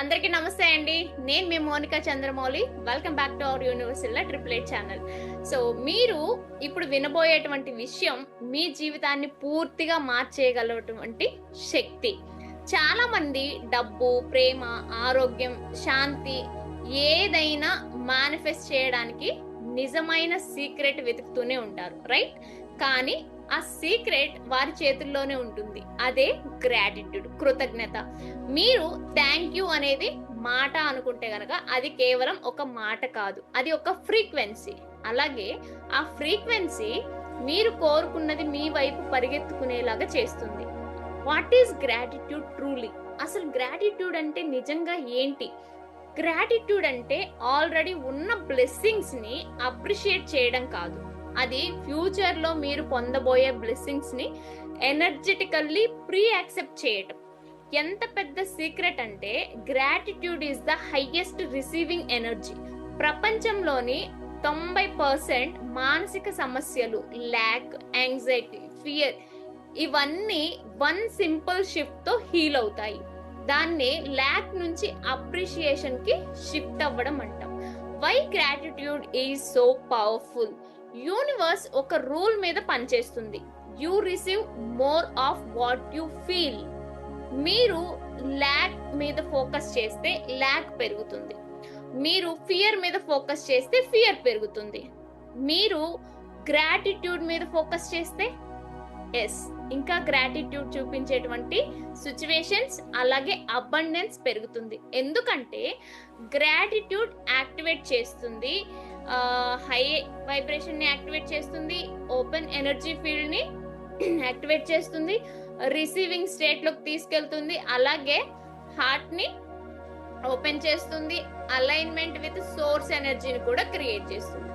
అందరికీ నమస్తే అండి. నేను మీ Monika Chandramouli. Welcome back to our యూనివర్సిటీలో ట్రిపుల్ ఎయిట్ ఛానల్ సో మీరు ఇప్పుడు వినబోయేటువంటి విషయం మీ జీవితాన్ని పూర్తిగా మార్చేయగలటువంటి శక్తి. చాలా మంది డబ్బు ప్రేమ ఆరోగ్యం శాంతి ఏదైనా మేనిఫెస్ట్ చేయడానికి నిజమైన సీక్రెట్ వెతుకుతూనే ఉంటారు. రైట్ కానీ ఆ సీక్రెట్ వారి చేతుల్లోనే ఉంటుంది. అదే గ్రాటిట్యూడ్ కృతజ్ఞత. మీరు థ్యాంక్ యూ అనేది మాట అనుకుంటే గనక అది కేవలం ఒక మాట కాదు. అది ఒక ఫ్రీక్వెన్సీ. అలాగే ఆ ఫ్రీక్వెన్సీ మీరు కోరుకున్నది మీ వైపు పరిగెత్తుకునేలాగా చేస్తుంది. What is gratitude truly? అసలు గ్రాటిట్యూడ్ అంటే నిజంగా ఏంటి? గ్రాటిట్యూడ్ అంటే ఆల్రెడీ ఉన్న బ్లెస్సింగ్స్ని అప్రిషియేట్ చేయడం కాదు. అది ఫ్యూచర్లో మీరు పొందబోయే బ్లెస్సింగ్స్ని ఎనర్జెటికల్లీ ప్రీ యాక్సెప్ట్ చేయటం. ఎంత పెద్ద సీక్రెట్ అంటే gratitude is the highest receiving energy ప్రపంచంలోని తొంభై పర్సెంట్ మానసిక సమస్యలు ల్యాక్ యాంగ్జైటీ ఫియర్ ఇవన్నీ వన్ సింపుల్ షిఫ్ట్తో హీల్ అవుతాయి. దాన్ని ల్యాక్ నుంచి అప్రిషియేషన్కి షిఫ్ట్ అవ్వడం అంటాం. Why gratitude is so powerful universe ఒక రూల్ మీద పనిచేస్తుంది. You receive more of what you feel. మీరు ల్యాక్ మీద ఫోకస్ చేస్తే ల్యాక్ పెరుగుతుంది. మీరు ఫియర్ మీద ఫోకస్ చేస్తే ఫియర్ పెరుగుతుంది. మీరు గ్రాటిట్యూడ్ మీద ఫోకస్ చేస్తే ఎస్. ఇంకా గ్రాటిట్యూడ్ చూపించేటువంటి సిచ్యువేషన్స్ అలాగే అబండెన్స్ పెరుగుతుంది. ఎందుకంటే గ్రాటిట్యూడ్ యాక్టివేట్ చేస్తుంది హై వైబ్రేషన్ని యాక్టివేట్ చేస్తుంది ఓపెన్ ఎనర్జీ ఫీల్డ్ని యాక్టివేట్ చేస్తుంది రిసీవింగ్ స్టేట్లోకి తీసుకెళ్తుంది అలాగే హార్ట్ని ఓపెన్ చేస్తుంది అలైన్మెంట్ విత్ సోర్స్ ఎనర్జీని కూడా క్రియేట్ చేస్తుంది.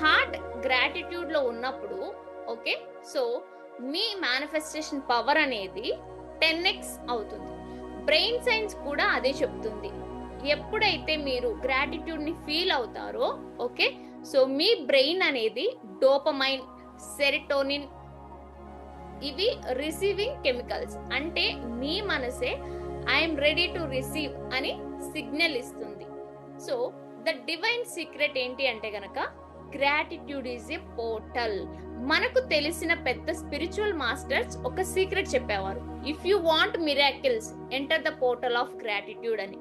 హార్ట్ గ్రాటిట్యూడ్లో ఉన్నప్పుడు ఓకే సో మీ మేనిఫెస్టేషన్ పవర్ అనేది టెన్ ఎక్స్ అవుతుంది. బ్రెయిన్ సైన్స్ కూడా అదే చెప్తుంది. ఎప్పుడైతే మీరు గ్రాటిట్యూడ్ని ఫీల్ అవుతారో ఓకే? సో మీ బ్రెయిన్ అనేది డోపమైన్ సెరిటోనిన్ ఇవి రిసీవింగ్ కెమికల్స్ అంటే మీ మనసే ఐఎమ్ రెడీ టు రిసీవ్ అని సిగ్నల్ ఇస్తుంది. సో ద డివైన్ సీక్రెట్ ఏంటి అంటే గనక గ్రాటిట్యూడ్ ఈజ్ ఏ పోర్టల్ మనకు తెలిసిన పెద్ద స్పిరిచువల్ మాస్టర్స్ ఒక సీక్రెట్ చెప్పేవారు. If you want miracles enter the portal of gratitude అని.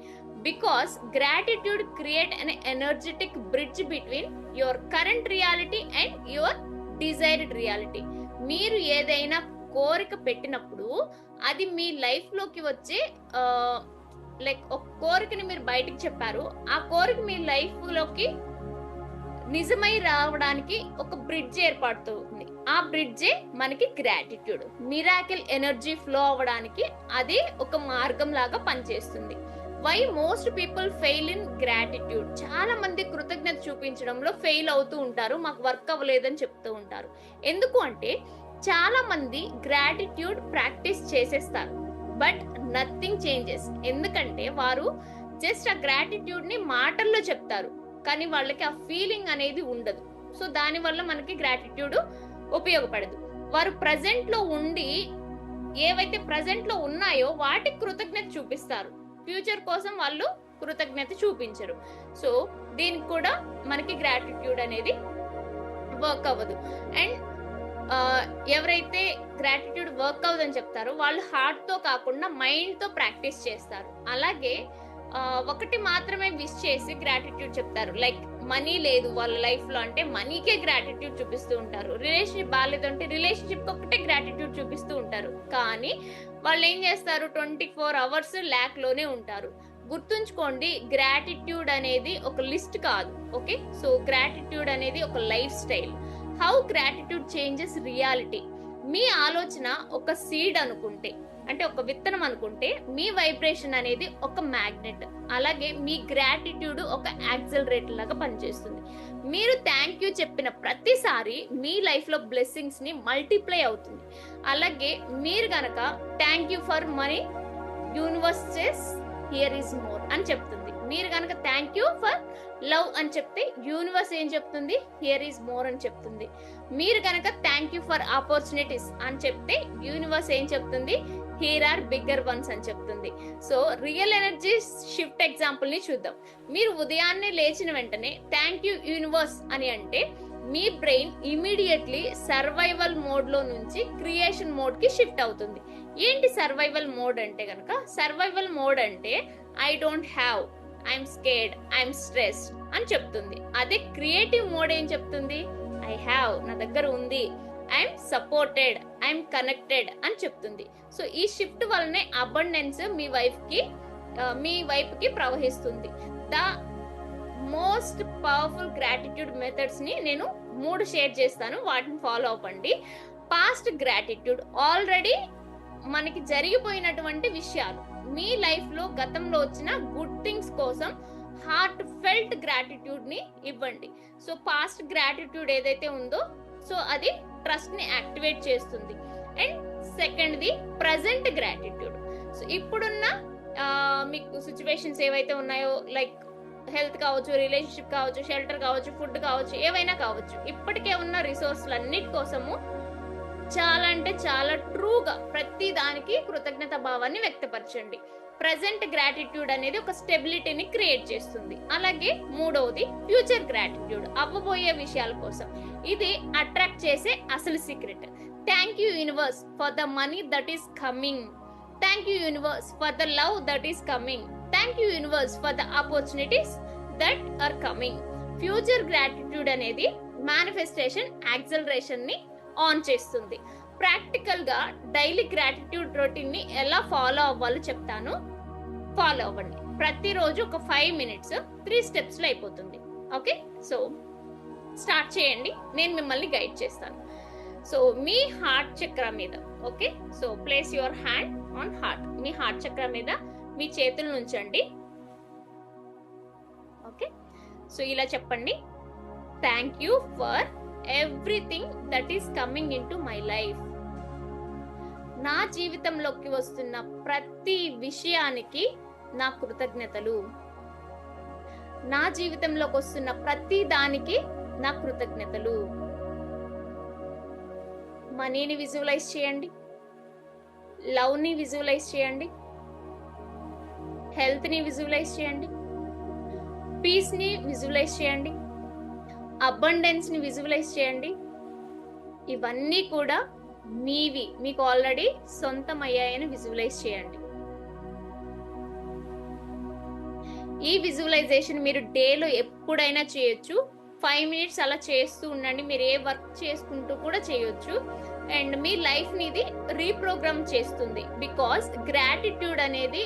Because gratitude create an energetic bridge between your current reality and your desired reality మీరు ఏదైనా కోరిక పెట్టినప్పుడు అది మీ లైఫ్లోకి వచ్చే లైక్ ఒక కోరికని మీరు బయటికి చెప్పారు. ఆ కోరిక మీ లైఫ్లోకి నిజమై రావడానికి ఒక బ్రిడ్జ్ ఏర్పడుతుంది ఆ బ్రిడ్జే మనకి గ్రాటిట్యూడ్ మిరాకిల్ ఎనర్జీ ఫ్లో అవ్వడానికి అది ఒక మార్గం లాగా పనిచేస్తుంది. Why most people fail in gratitude చాలా మంది కృతజ్ఞత చూపించడంలో ఫెయిల్ అవుతూ ఉంటారు మాకు వర్క్ అవ్వలేదని చెప్తూ ఉంటారు. ఎందుకు అంటే చాలా మంది గ్రాటిట్యూడ్ ప్రాక్టీస్ చేసేస్తారు బట్ నథింగ్ చేంజెస్ ఎందుకంటే వారు జస్ట్ ఆ గ్రాటిట్యూడ్ని మాటల్లో చెప్తారు కానీ వాళ్ళకి ఆ ఫీలింగ్ అనేది ఉండదు. సో దాని వల్ల మనకి గ్రాటిట్యూడ్ ఉపయోగపడదు. వారు ప్రజెంట్లో ఉండి ఏవైతే ప్రజెంట్లో ఉన్నాయో వాటికి కృతజ్ఞత చూపిస్తారు. ఫ్యూచర్ కోసం వాళ్ళు కృతజ్ఞత చూపించరు. సో దీనికి కూడా మనకి గ్రాటిట్యూడ్ అనేది వర్క్ అవ్వదు. అండ్ ఎవరైతే గ్రాటిట్యూడ్ వర్క్ అవ్వదని చెప్తారో వాళ్ళు హార్ట్తో కాకుండా మైండ్తో ప్రాక్టీస్ చేస్తారు. అలాగే ఒకటి మాత్రమే విష్ చేసి గ్రాటిట్యూడ్ చెప్తారు. లైక్ మనీ లేదు వాళ్ళ లైఫ్లో అంటే మనీకే గ్రాటిట్యూడ్ చూపిస్తూ ఉంటారు. రిలేషన్షిప్ బాగాలేదంటే రిలేషన్షిప్ ఒకటే గ్రాటిట్యూడ్ చూపిస్తూ ఉంటారు. కానీ వాళ్ళు ఏం చేస్తారు? ట్వంటీ ఫోర్ అవర్స్ ల్యాక్లోనే ఉంటారు. గుర్తుంచుకోండి గ్రాటిట్యూడ్ అనేది ఒక లిస్ట్ కాదు ఓకే సో గ్రాటిట్యూడ్ అనేది ఒక lifestyle how gratitude changes reality మీ ఆలోచన ఒక సీడ్ అనుకుంటే అంటే ఒక విత్తనం అనుకుంటే మీ వైబ్రేషన్ అనేది ఒక మ్యాగ్నెట్ అలాగే మీ గ్రాటిట్యూడ్ ఒక యాక్సలరేటర్ లాగా పనిచేస్తుంది. మీరు థ్యాంక్ యూ చెప్పిన ప్రతిసారి మీ లైఫ్లో బ్లెస్సింగ్స్ని మల్టిప్లై అవుతుంది. అలాగే మీరు గనక thank you for money universe's here is more అని చెప్తుంది. మీరు కనుక థ్యాంక్ యూ ఫర్ లవ్ అని చెప్తే యూనివర్స్ ఏం చెప్తుంది? హియర్ ఈస్ మోర్ అని చెప్తుంది. మీరు కనుక థ్యాంక్ యూ ఫర్ ఆపర్చునిటీస్ అని చెప్తే యూనివర్స్ ఏం చెప్తుంది? హీర్ ఆర్ బిగ్గర్ వన్స్ అని చెప్తుంది. సో రియల్ ఎనర్జీ షిఫ్ట్ ఎగ్జాంపుల్ని చూద్దాం. మీరు ఉదయాన్నే లేచిన వెంటనే థ్యాంక్ యూ యూనివర్స్ అని అంటే మీ బ్రెయిన్ ఇమీడియట్లీ సర్వైవల్ మోడ్లో నుంచి క్రియేషన్ మోడ్కి షిఫ్ట్ అవుతుంది. ఏంటి సర్వైవల్ మోడ్ అంటే కనుక? సర్వైవల్ మోడ్ అంటే I don't have I'm scared I'm stressed అని చెప్తుంది. అదే క్రియేటివ్ మోడ్ ఏం చెప్తుంది? ఐ హ్యావ్ నా దగ్గర ఉంది. ఐఎమ్ సపోర్టెడ్ ఐఎమ్ కనెక్టెడ్ అని చెప్తుంది. సో ఈ షిఫ్ట్ వల్లనే అబండెన్స్ మీ వైఫ్కి మీ వైఫ్కి ప్రవహిస్తుంది. ద మోస్ట్ పవర్ఫుల్ గ్రాటిట్యూడ్ మెథడ్స్ని నేను మూడు షేర్ చేస్తాను. వాటిని ఫాలో అవ్వండి పాస్ట్ గ్రాటిట్యూడ్ ఆల్రెడీ మనకి జరిగిపోయినటువంటి విషయాలు. మీ లైఫ్లో గతంలో వచ్చిన గుడ్ థింగ్స్ కోసం హార్ట్ ఫెల్ట్ గ్రాటిట్యూడ్ని ఇవ్వండి. సో పాస్ట్ గ్రాటిట్యూడ్ ఏదైతే ఉందో సో అది ట్రస్ట్ని యాక్టివేట్ చేస్తుంది. And second the present gratitude so ఇప్పుడున్న మీకు సిచ్యువేషన్స్ ఏవైతే ఉన్నాయో లైక్ హెల్త్ కావచ్చు రిలేషన్షిప్ కావచ్చు షెల్టర్ కావచ్చు ఫుడ్ కావచ్చు ఏవైనా కావచ్చు ఇప్పటికే ఉన్న రిసోర్స్లన్నిటి కోసము చాలా అంటే చాలా ట్రూగా ప్రతి దానికి కృతజ్ఞత భావాన్ని వ్యక్తపరచండి. ప్రజెంట్ గ్రాటిట్యూడ్ అనేది ఒక స్టెబిలిటీని క్రియేట్ చేస్తుంది. అలాగే మూడవది ఫ్యూచర్ గ్రాటిట్యూడ్ అవ్వబోయే విషయాల కోసం. ఇది అట్రాక్ట్ చేసే అసలు secret thank you universe for the money that is coming thank you universe for the love that is coming thank you universe for the opportunities that are coming future gratitude అనేది manifestation యాక్సలరేషన్ని on చేస్తుంది. ప్రాక్టికల్గా daily gratitude రొటీన్ని ఎలా follow అవ్వాలో చెప్తాను. Follow అవ్వండి. ప్రతిరోజు ఒక ఫైవ్ మినిట్స్ త్రీ స్టెప్స్లో అయిపోతుంది. ఓకే సో స్టార్ట్ చేయండి. నేను మిమ్మల్ని గైడ్ చేస్తాను. సో మీ హార్ట్ చక్ర మీద okay so place your hand on heart me heart chakra మీద మీ చేతులు ఉంచండి ఓకే సో ఇలా చెప్పండి. Thank you for everything that is coming into my life నా జీవితంలోకి వస్తున్న ప్రతి విషయానికి నా కృతజ్ఞతలు. నా జీవితంలోకి వస్తున్న ప్రతి దానికి నా కృతజ్ఞతలు. మనీని విజువలైజ్ చేయండి. లవ్ని విజువలైజ్ చేయండి. హెల్త్ని విజువలైజ్ చేయండి. పీస్ని విజువలైజ్ చేయండి. అబండెన్స్ని విజువలైజ్ చేయండి. ఇవన్నీ కూడా మీవి మీకు ఆల్రెడీ సొంతం అయ్యాయని విజువలైజ్ చేయండి. ఈ విజువలైజేషన్ మీరు డేలో ఎప్పుడైనా చేయొచ్చు. ఫైవ్ మినిట్స్ అలా చేస్తూ ఉండండి. మీరు ఏ వర్క్ చేసుకుంటూ కూడా చేయొచ్చు. అండ్ మీ లైఫ్ని ఇది రీప్రోగ్రామ్ చేస్తుంది. బికాస్ గ్రాటిట్యూడ్ అనేది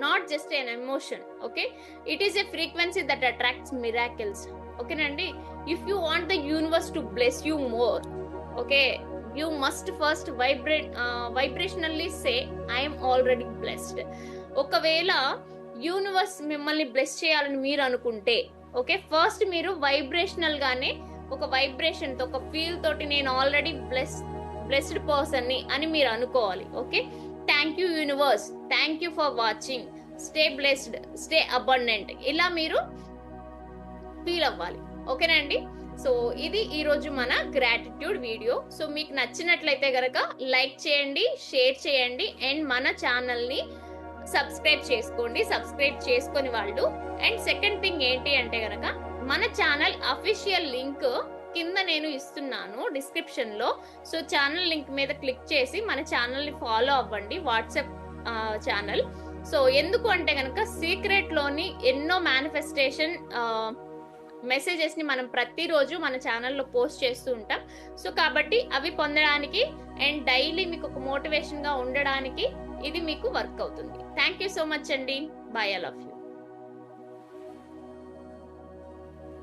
not just an emotion okay it is a frequency that attracts miracles ఓకేనండి if you want the universe to bless you more okay you must first vibrate vibrationally say I'm already blessed ఒకవేళ universe మిమ్మల్ని bless చేయాలని మీరు అనుకుంటే okay first మీరు vibrational గానే ఒక వైబ్రేషన్తో ఒక ఫీల్ తోటి నేను ఆల్రెడీ బ్లెస్ బ్లెస్డ్ పర్సన్ని అని మీరు అనుకోవాలి okay thank you universe thank you for watching stay blessed stay abundant ఇలా మీరు ఫీల్ అవ్వాలి. ఓకేనండి సో ఇది ఈరోజు మన గ్రాటిట్యూడ్ వీడియో సో మీకు నచ్చినట్లయితే గనక లైక్ చేయండి షేర్ చేయండి అండ్ మన ఛానల్ని సబ్స్క్రైబ్ చేసుకోండి. సబ్స్క్రైబ్ చేసుకొని వాళ్ళు. అండ్ సెకండ్ థింగ్ ఏంటి అంటే గనక మన ఛానల్ అఫీషియల్ లింక్ కింద నేను ఇస్తున్నాను డిస్క్రిప్షన్లో సో ఛానల్ లింక్ మీద క్లిక్ చేసి మన ఛానల్ని ఫాలో అవ్వండి. WhatsApp channel. సో ఎందుకు అంటే కనుక సీక్రెట్లోని ఎన్నో మేనిఫెస్టేషన్ మెసేజెస్ని మనం ప్రతిరోజు మన ఛానల్లో పోస్ట్ చేస్తూ ఉంటాం. సో కాబట్టి అవి పొందడానికి అండ్ డైలీ మీకు ఒక మోటివేషన్గా ఉండడానికి ఇది మీకు వర్క్ అవుతుంది. థ్యాంక్ యూ సో మచ్ అండి. Bye I love you.